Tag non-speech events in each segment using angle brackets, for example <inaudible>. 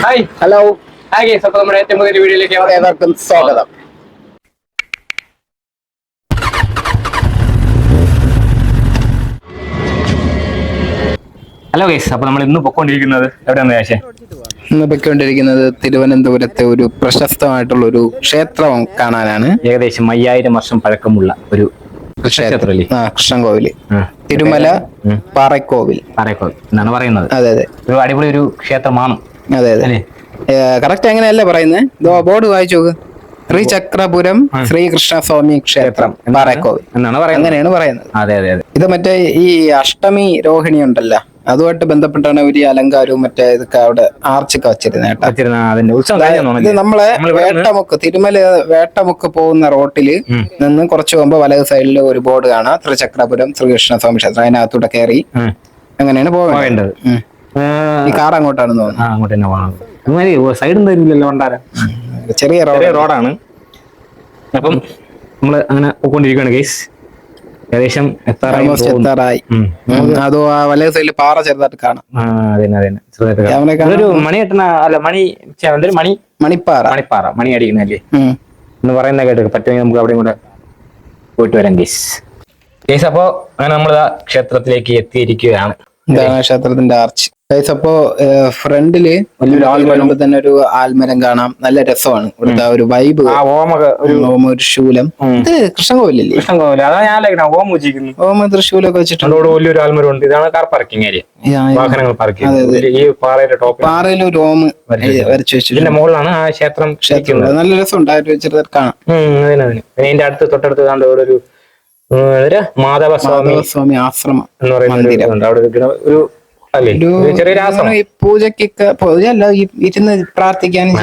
Hi hello hi guys അപ്പൊ നമ്മുടെ ഏറ്റവും പുതിയ വീഡിയോയിലേക്ക് ഏവർക്കും സ്വാഗതം. ഹലോ ഗേസ് അപ്പൊ നമ്മൾ ഇന്ന് പൊക്കോണ്ടിരിക്കുന്നത് എവിടെയാണ് ശേഷേ ഇന്ന് പൊയ്ക്കൊണ്ടിരിക്കുന്നത് തിരുവനന്തപുരത്തെ ഒരു പ്രശസ്തമായിട്ടുള്ള ഒരു ക്ഷേത്രം കാണാനാണ്. ഏകദേശം അയ്യായിരം വർഷം പഴക്കമുള്ള ഒരു ക്ഷേത്രം. ആ ആ. തിരുമല പാറക്കോവിൽ പാറക്കോവിൽ എന്നാണ് പറയുന്നത്. അതെ അതെ. ഒരു അടിപൊളി ഒരു ക്ഷേത്രമാണ്. അതെ അതെ. കറക്റ്റ് അങ്ങനെയല്ല പറയുന്നത് ഇതോ ബോർഡ് വായിച്ചു നോക്ക്. ശ്രീചക്രപുരം ശ്രീകൃഷ്ണസ്വാമി ക്ഷേത്രം പാറക്കോവിൽ. എന്നാണ് പറയുന്നത്? അങ്ങനെയാണ് പറയുന്നത്. അതെ അതെ അതെ. ഇത് മറ്റേ ഈ അഷ്ടമി രോഹിണി ഉണ്ടല്ലോ അതുമായിട്ട് ബന്ധപ്പെട്ടാണ് ഒരു അലങ്കാരവും മറ്റേ ഇതൊക്കെ അവിടെ ആർച്ചൊക്കെ വെച്ചിരുന്നത് ഇത് നമ്മളെ വേട്ടമുക്ക് തിരുമല വേട്ടമുക്ക് പോകുന്ന റോട്ടിൽ നിന്ന് കുറച്ച് പോകുമ്പോ വലത് സൈഡിൽ ഒരു ബോർഡ് കാണാം. ത്രിചക്രപുരം ശ്രീകൃഷ്ണ സ്വാമി ക്ഷേത്രം അതിനകത്തൂടെ കയറി അങ്ങനെയാണ് പോകേണ്ടത് ഈ കാർ അങ്ങോട്ടാണെന്ന് തോന്നുന്നു. അങ്ങോട്ട് തന്നെ പോകണം. ഇതുമാതിരി സൈഡും തരില്ലല്ലോ ഉണ്ടാരാ ചെറിയ ചെറിയ റോഡാണ് അപ്പം നമ്മൾ അങ്ങനെ പോയിക്കൊണ്ടിരിക്കുകയാണ് കേസ് ഏകദേശം എത്താറായി. അതോ ആ വലത് സൈഡിൽ പാറ ചെറുതായിട്ട് കാണാം. ക്യാമറ മണി കെട്ടുന്ന അല്ല മണി എന്തൊരു മണി? മണിപ്പാറ. മണിപ്പാറ മണി അടിക്കുന്നല്ലേ എന്ന് പറയുന്ന കേട്ട് പറ്റുമെങ്കിൽ നമുക്ക് അവിടെയും കൂടെ പോയിട്ട് വരാം കേസ് കേസ് അപ്പോ അങ്ങനെ നമ്മൾ ക്ഷേത്രത്തിലേക്ക് എത്തിയിരിക്കുകയാണ്. ഇതാണ് ക്ഷേത്രത്തിന്റെ ആർച്ച് ഗൈസ് അപ്പോ ഫ്രണ്ടിൽ തന്നെ ഒരു ആൽമരം കാണാം. നല്ല രസമാണ്. ഇവിടുത്തെ ഒരു വൈബ് ഓമൊക്കെ ഒരു ശൂലം. ഇത് കൃഷ്ണകോവിലല്ലേ? കൃഷ്ണൻ കോവിൽ അതാ ഞാൻ ഓം ഉച്ചിരിക്കുന്നു ഓമ തൃശ്ശൂലൊക്കെ വെച്ചിട്ടുണ്ട്. വലിയൊരു ആൽമരം ഉണ്ട്. ഇതാണ് കാർ പാർക്കിംഗ് ഏരിയ വാഹനങ്ങൾ പാർക്ക് ഈ പാറയുടെ ടോപ്പ് പാറയിൽ ഒരു ഓമ് വരച്ചു വെച്ചിട്ടുണ്ട്. മുകളിലാണ് ആ ക്ഷേത്രം ക്ഷേത്രം. നല്ല രസമുണ്ട്. ആ ഒരു ചെറുതായിട്ട് കാണാം അടുത്ത് തൊട്ടടുത്ത് ഒരു മാധവസ്വാമി സ്വാമി ആശ്രമം എന്ന് പറയുന്ന. അവിടെ ഒരു ചെറിയൊരു പൂജക്കൊക്കെ പൂജ അല്ല ഇരുന്ന് പ്രാർത്ഥിക്കാനും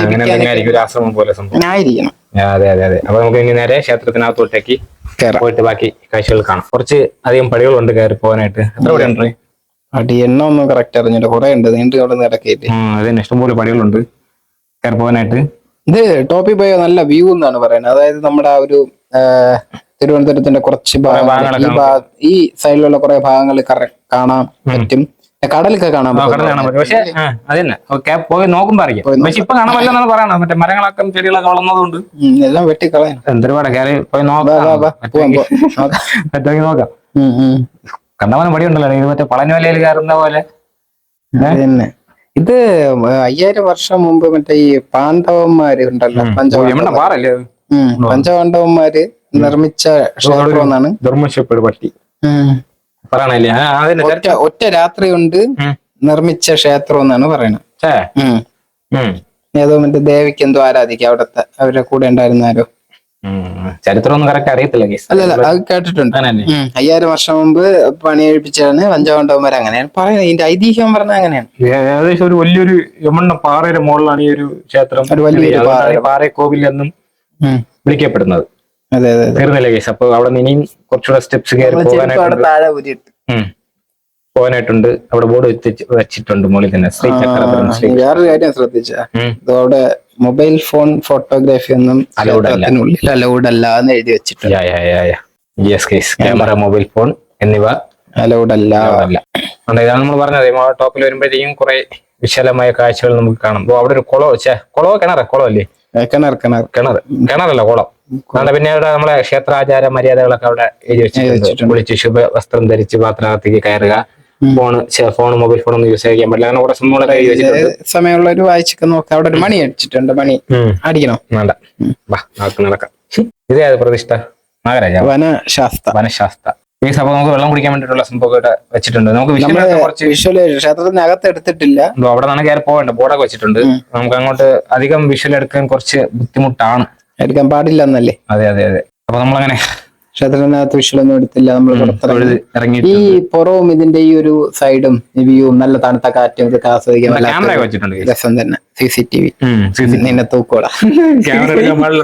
ആശ്രമം പോലെ ആയിരിക്കണം. അതെ അതെ അതെ. അപ്പൊ നമുക്ക് ഇനി നേരെ ക്ഷേത്രത്തിനകത്തോട്ടേക്ക് പോയിട്ട് ബാക്കി കാഴ്ചകൾ കാണാം. കുറച്ച് അധികം പടികളുണ്ട് കയറി പോകാനായിട്ട്. എത്ര പടി ഉണ്ട് അടി എണ്ണ ഒന്നും കറക്റ്റ് അറിഞ്ഞില്ല. കുറെ ഉണ്ട്. നീണ്ടു അവിടെ നിരക്കേറ്റ്. അതിന് ഇഷ്ടംപോലെ പടികളുണ്ട്. കയറി പോകാനായിട്ട്. ഇത് ടോപ്പിൽ പോയ നല്ല വ്യൂ എന്നാണ് പറയുന്നത്. അതായത് നമ്മുടെ ആ ഒരു തിരുവനന്തപുരത്തിന്റെ കുറച്ച് ഭാഗങ്ങൾ ഈ സൈഡിലുള്ള കുറെ ഭാഗങ്ങൾ കാണാൻ പറ്റും. കടലൊക്കെ കാണാൻ പറ്റും. കാണാൻ പറ്റും. പക്ഷെ അത് തന്നെ ഓക്കെ പോയി നോക്കുമ്പോ അറിയാം. പോയി പക്ഷെ ഇപ്പൊ കാണാൻ പറ്റില്ലെന്നാണ് പറയണത്. മറ്റേ മരങ്ങളൊക്കെ ചെടികളൊക്കെ വളർന്നതുകൊണ്ട് ഉം, എല്ലാം വെട്ടിക്കളയാൻ എന്തൊരുപാട് കയറി പോയി വാ, വാ, വാ, നോക്കാം പോവാം, പോവാം. <laughs> നോക്കാം. പറ്റുമെങ്കിൽ നോക്കാം. ഉം, ഉം. കണ്ടവനം പടിയുണ്ടല്ലോ. ഇത് മറ്റേ പളനിമലയിൽ കയറുന്ന പോലെ. പിന്നെ ഇത് അയ്യായിരം വർഷം മുമ്പ് മറ്റേ ഈ പാണ്ഡവന്മാര് ഉണ്ടല്ലോ പാറല്ലേ ഉം, പഞ്ചപാണ്ഡവന്മാര് നിർമ്മിച്ച ക്ഷേത്രം എന്നാണ്. ധർമ്മശപ്പെട് പട്ടി. പറയണല്ലേ? ഒറ്റ ഒറ്റ രാത്രി കൊണ്ട് നിർമ്മിച്ച ക്ഷേത്രം എന്നാണ് പറയണത്. ഏതോ മറ്റേ ദേവിക്ക് എന്തോ ആരാധിക്കും അവിടത്തെ അവരുടെ കൂടെ ഉണ്ടായിരുന്നാരോ. ചരിത്രമൊന്നും കറക്റ്റ് അറിയത്തില്ല അല്ലല്ല അല്ല അല്ല അത് കേട്ടിട്ടുണ്ട്. അയ്യായിരം വർഷം മുമ്പ് പണി എഴുപ്പിച്ചാണ് പഞ്ചപാണ്ഡവന്മാർ അങ്ങനെയാണ് പറയുന്നത്. ഇതിന്റെ ഐതിഹ്യം പറഞ്ഞ അങ്ങനെയാണ്. ഏകദേശം ഒരു വലിയൊരു യമണ്ണ പാറയുടെ മുകളിലാണ് ഈ ഒരു ക്ഷേത്രം. ഒരു വലിയൊരു പാറ പാറ കോവിലെന്നും. വിളിക്കപ്പെടുന്നത്. തീർന്നില്ല കേസ്? അപ്പൊ അവിടെ നിന്ന് ഇനിയും കുറച്ചുകൂടെ സ്റ്റെപ്സ് കയറി പോകാനായിട്ട് പോകാനായിട്ടുണ്ട്. അവിടെ ബോർഡ് വെച്ചിട്ടുണ്ട് മുകളിൽ തന്നെ. വേറൊരു കാര്യം ശ്രദ്ധിച്ച. അവിടെ മൊബൈൽ ഫോൺ ഫോട്ടോഗ്രാഫി ഒന്നും അലൗഡ് അലൗഡ് അല്ല എന്ന് എഴുതി വെച്ചിട്ടുണ്ട്. ക്യാമറ മൊബൈൽ ഫോൺ എന്നിവ അലൗഡ് അല്ല. അല്ല. ഇതാണ് നമ്മൾ പറഞ്ഞത്. ടോപ്പിൽ വരുമ്പോഴത്തേക്കും കുറെ വിശാലമായ കാഴ്ചകൾ നമുക്ക് കാണാം. അവിടെ ഒരു കുളം വെച്ചാ കുളമോ കിണറ? കുളം അല്ലേ? കിണർ കിണർ. കിണർ. കിണറല്ല കുളം. അതുകൊണ്ട് പിന്നെ അവിടെ നമ്മളെ ക്ഷേത്രാചാര മര്യാദകളൊക്കെ അവിടെ എഴുതി വെച്ചിട്ടുണ്ട്. കുളിച്ച് ശുഭ വസ്ത്രം ധരിച്ച് പാത്രത്തേക്ക് കയറുക. ഫോണ് ഫോൺ മൊബൈൽ ഫോൺ ഒന്നും യൂസ് ചെയ്യാൻ പറ്റില്ല. അങ്ങനെ കുറെ സംഭവങ്ങളൊക്കെ എഴുതി വെച്ചിട്ടുണ്ട്. സമയമുള്ള ഒരു വായിച്ചൊക്കെ നോക്കാം. അവിടെ ഒരു മണി അടിച്ചിട്ടുണ്ട്. മണി. അടിക്കണം. വേണ്ട. വാ നടക്കാം. ഇതേ പ്രതിഷ്ഠ? നാഗരാജ വനശാസ്ത്ര. വനശാസ്ത്ര. ഈ സഭ നമുക്ക് വെള്ളം കുടിക്കാൻ വേണ്ടിയിട്ടുള്ള സംഭവം ഇവിടെ വെച്ചിട്ടുണ്ട്. നമുക്ക് വിഷ്വലൊക്കെ കുറച്ച് വിഷ്വൽ ക്ഷേത്രത്തിനകത്ത് എടുത്തിട്ടില്ല. എന്തോ അവിടെ നിന്നാണ് കയറി പോകണ്ട. ബോർഡൊക്കെ വെച്ചിട്ടുണ്ട്. നമുക്ക് അങ്ങോട്ട് അധികം വിഷ്വൽ എടുക്കാൻ കുറച്ച് ബുദ്ധിമുട്ടാണ്. എടുക്കാൻ പാടില്ല എന്നല്ലേ അതെ അതെ അതെ. അപ്പൊ നമ്മളങ്ങനെ ക്ഷേത്രത്തിനകത്ത് വിഷ്വലൊന്നും എടുത്തില്ല. നമ്മൾ പുറത്തിറങ്ങി ഈ പുറവും ഇതിന്റെ ഈ ഒരു സൈഡും വ്യൂവും നല്ല തണുത്ത കാറ്റും ഇതൊക്കെ ആസ്വദിക്കാൻ വെച്ചിട്ടുണ്ട് രസം തന്നെ. C C T V. നിന്നെ തൂക്കോടാ. ക്യാമറ എടുക്കാൻ പാടില്ല.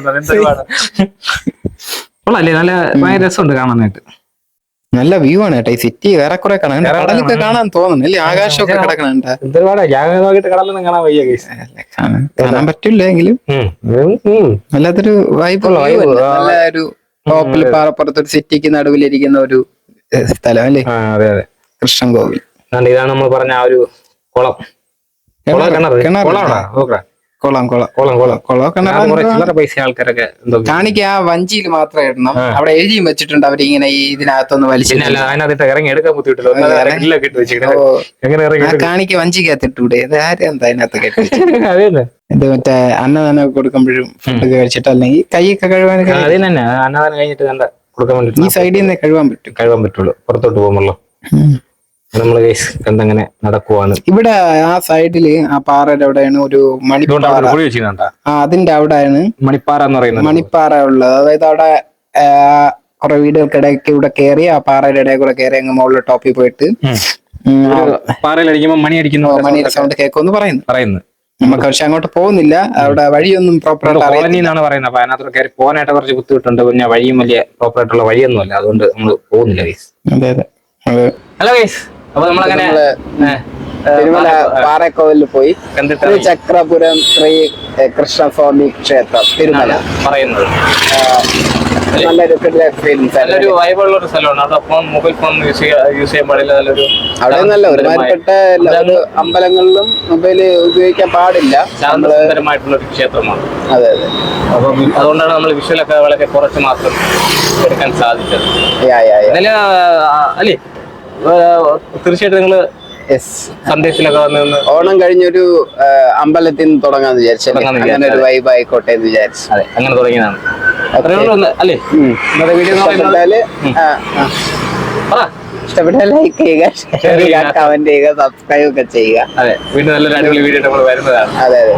<laughs> നല്ല ഭയങ്കര രസമുണ്ട് കാണാനായിട്ട്. നല്ല വ്യൂ ആണ് കേട്ടോ. ഈ സിറ്റി വേറെ കുറെ കാണാൻ കടലൊക്കെ കാണാൻ തോന്നുന്നു. അല്ലേ? ആകാശമൊക്കെ കിടക്കണുണ്ട് കാണാൻ പറ്റില്ല എങ്കിലും? വല്ലാത്തൊരു വൈബ്. നല്ല ഒരു ടോപ്പിൽ പാറപ്പുറത്ത് ഒരു സിറ്റിക്ക് നടുവിലിരിക്കുന്ന ഒരു സ്ഥലം അല്ലേ? കൃഷ്ണൻ കോവിൽ ഇതാണ് നമ്മൾ പറഞ്ഞ ആ ഒരു കുളം. കുളം കിണർ കിണർ കൊള്ളാം കൊള്ളാം. കൊള്ളാം കുളം കുളം കൊള്ളാം. കാരണം പൈസ ആൾക്കാരൊക്കെ കാണിക്ക ആ വഞ്ചിയിൽ മാത്രം ഇടണം. അവിടെ എഴുതിയും വെച്ചിട്ടുണ്ട് ഇങ്ങനെ ഈ ഇതിനകത്തൊന്ന് അല്ല അതിനകത്ത് ഇറങ്ങി എടുക്കാൻ ബുദ്ധിമുട്ടില്ല. കാണിക്ക വഞ്ചിക്കകത്ത് ഇട്ടൂടെ? അതിനകത്ത് കെട്ടി <laughs> ഇത് മറ്റേ അന്നദാനം കൊടുക്കുമ്പോഴും ഫുഡ് കഴിച്ചിട്ട് അല്ലെങ്കിൽ കൈയൊക്കെ കഴുകാൻ അത് തന്നെ. അന്നദാനം കഴിഞ്ഞിട്ട് കണ്ട കൊടുക്കാൻ ഈ സൈഡിൽ നിന്ന് കഴുകാൻ പറ്റും. കഴിവാൻ പറ്റുള്ളൂ. പുറത്തോട്ട് പോകുമ്പോ ഉം. നമ്മൾ കണ്ടങ്ങനെ നടക്കുവാണ്. ഇവിടെ ആ സൈഡിൽ ആ പാറയുടെ അവിടെയാണ് ഒരു മണിപ്പാറ അവിടെ കുഴി വെച്ചിട്ടുണ്ടാ ആ അതിന്റെ അവിടെയാണ് മണിപ്പാറ എന്ന് പറയുന്നത്. മണിപ്പാറ ഉള്ളത്. അതായത് അവിടെ കുറെ വീടുകൾക്കിടയ്ക്ക് ഇവിടെ കയറി ആ പാറയുടെ ഇടയിൽ കൂടെ കയറി അങ്ങ് മുകളിൽ ടോപ്പിൽ പോയിട്ട് പാറയിലടിക്കുമ്പോ മണി അടിക്കുന്ന മണി സൗണ്ട് കേൾക്കുമെന്ന് പറയുന്നു. പറയുന്നു. നമുക്ക് പക്ഷെ അങ്ങോട്ട് പോകുന്നില്ല. അവിടെ വഴിയൊന്നും പ്രോപ്പർ ആയിട്ട് പറയുന്നത്. അപ്പൊ അതിനകത്ത് കയറി പോകാനായിട്ട് കുറച്ച് ബുദ്ധിമുട്ടുണ്ട്. പിന്നെ വഴിയും വലിയ പ്രോപ്പർ ആയിട്ടുള്ള വഴിയൊന്നുമല്ല. അതുകൊണ്ട് നമ്മൾ പോകുന്നില്ല ഗൈസ് അതെ അതെ. ഹലോ ഗൈസ് അപ്പൊ നമ്മളങ്ങനെ തിരുമല പാറക്കോവിലിൽ പോയി ചക്രപുരം ശ്രീ കൃഷ്ണസ്വാമി ക്ഷേത്രം തിരുമല. പറയുന്നത്. നല്ലൊരു എക്സ്പീരിയൻസ് നല്ലൊരു വൈബുള്ള ഒരു സ്ഥലമാണ്. അവിടെ phone mobile phone use use ചെയ്യാൻ പാടില്ല. നല്ലൊരു അവിടെ നല്ല ഒരുമാതിരിപ്പെട്ട അമ്പലങ്ങളിലും മൊബൈൽ ഉപയോഗിക്കാൻ പാടില്ല. ശാന്തസുന്ദരമായിട്ടുള്ള ഒരു ക്ഷേത്രമാണ്. അതെ അതെ. അപ്പം അതുകൊണ്ടാണ് നമ്മൾ വിഷ്വലൊക്കെ വളരെ കുറച്ച് മാത്രം എടുക്കാൻ സാധിച്ചത്. അല്ലേ? തീർച്ചയായിട്ടും നിങ്ങൾ സന്ദേശത്തിലൊക്കെ വന്ന് ഓണം കഴിഞ്ഞൊരു അമ്പലത്തിൽ നിന്ന് തുടങ്ങാന്ന് വിചാരിച്ചു ഒരു വൈബ് ആയിക്കോട്ടെ എന്ന് വിചാരിച്ചു. അതെ അങ്ങനെ തുടങ്ങിയതാണ്. അല്ലേ. വീഡിയോ. ഇഷ്ടപ്പെട്ടാൽ ലൈക്ക് ചെയ്യുക ഷെയർ ചെയ്യുക കമന്റ് ചെയ്യുക സബ്സ്ക്രൈബ് ഒക്കെ ചെയ്യുക. അതെ വീണ്ടും നല്ലൊരു അടിപൊളി വീഡിയോ നമ്മൾ വരുന്നതാണ്. അതെ അതെ.